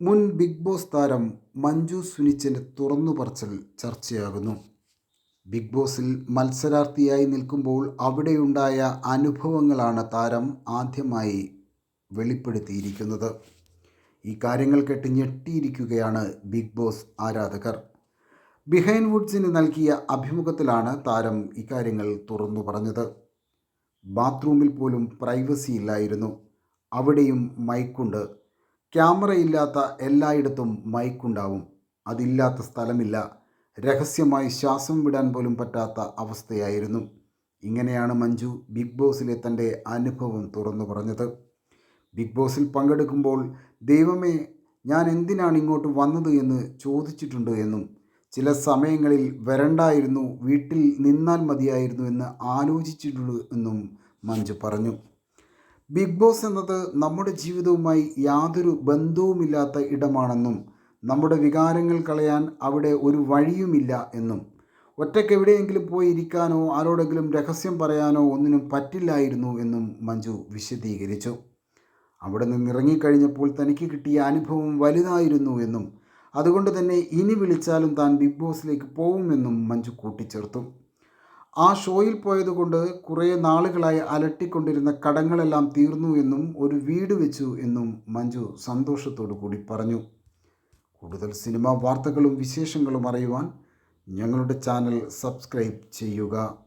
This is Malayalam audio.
മുൻ ബിഗ് ബോസ് താരം മഞ്ജു സുനിച്ചിന്റെ തുറന്നു പറച്ചൽ ചർച്ചയാകുന്നു. ബിഗ് ബോസിൽ മത്സരാർത്ഥിയായി നിൽക്കുമ്പോൾ അവിടെയുണ്ടായ അനുഭവങ്ങളാണ് താരം ആദ്യമായി വെളിപ്പെടുത്തിയിരിക്കുന്നത്. ഈ കാര്യങ്ങൾ കേട്ട് ഞെട്ടിയിരിക്കുകയാണ് ബിഗ് ബോസ് ആരാധകർ. ബിഹൈൻഡ് വുഡ്സിന് നൽകിയ അഭിമുഖത്തിലാണ് താരം ഇക്കാര്യങ്ങൾ തുറന്നു പറഞ്ഞത്. ബാത്റൂമിൽ പോലും പ്രൈവസി ഇല്ലായിരുന്നു. അവിടെയും മൈക്കുണ്ട് ക്യാമറയില്ലാത്ത എല്ലായിടത്തും മൈക്കുണ്ടാവും. അതില്ലാത്ത സ്ഥലമില്ല. രഹസ്യമായി ശ്വാസം വിടാൻ പോലും പറ്റാത്ത അവസ്ഥയായിരുന്നു. ഇങ്ങനെയാണ് മഞ്ജു ബിഗ് ബോസിലെ തന്റെ അനുഭവം തുറന്നു പറഞ്ഞത്. ബിഗ് ബോസിൽ പങ്കെടുക്കുമ്പോൾ ദൈവമേ ഞാൻ എന്തിനാണ് ഇങ്ങോട്ട് വന്നത് എന്ന് ചോദിച്ചിട്ടുണ്ട് എന്നും ചില സമയങ്ങളിൽ വരണ്ടായിരുന്നു വീട്ടിൽ നിന്നാൽ മതിയായിരുന്നു എന്ന് ആലോചിച്ചിട്ടുള്ളൂ എന്നും മഞ്ജു പറഞ്ഞു. ബിഗ് ബോസ് എന്നത് നമ്മുടെ ജീവിതവുമായി യാതൊരു ബന്ധവുമില്ലാത്ത ഇടമാണെന്നും നമ്മുടെ വികാരങ്ങൾ കളയാൻ അവിടെ ഒരു വഴിയുമില്ല എന്നും. ഒറ്റയ്ക്ക് എവിടെയെങ്കിലും പോയി ഇരിക്കാനോ ആരോടെങ്കിലും രഹസ്യം പറയാനോ ഒന്നിനും പറ്റില്ലായിരുന്നു എന്നും മഞ്ജു വിശദീകരിച്ചു. അവിടെ നിന്ന് ഇറങ്ങിക്കഴിഞ്ഞപ്പോൾ തനിക്ക് കിട്ടിയ അനുഭവം വലുതായിരുന്നു എന്നും അതുകൊണ്ട് തന്നെ ഇനി വിളിച്ചാലും താൻ ബിഗ് ബോസിലേക്ക് പോകുമെന്നും മഞ്ജു കൂട്ടിച്ചേർത്തു. ആ ഷോയിൽ പോയതുകൊണ്ട് കുറേ നാളുകളായി അലട്ടിക്കൊണ്ടിരുന്ന കടങ്ങളെല്ലാം തീർന്നു എന്നും ഒരു വീട് വെച്ചു എന്നും മഞ്ജു സന്തോഷത്തോടു കൂടി പറഞ്ഞു. കൂടുതൽ സിനിമാ വാർത്തകളും വിശേഷങ്ങളും അറിയുവാൻ ഞങ്ങളുടെ ചാനൽ സബ്സ്ക്രൈബ് ചെയ്യുക.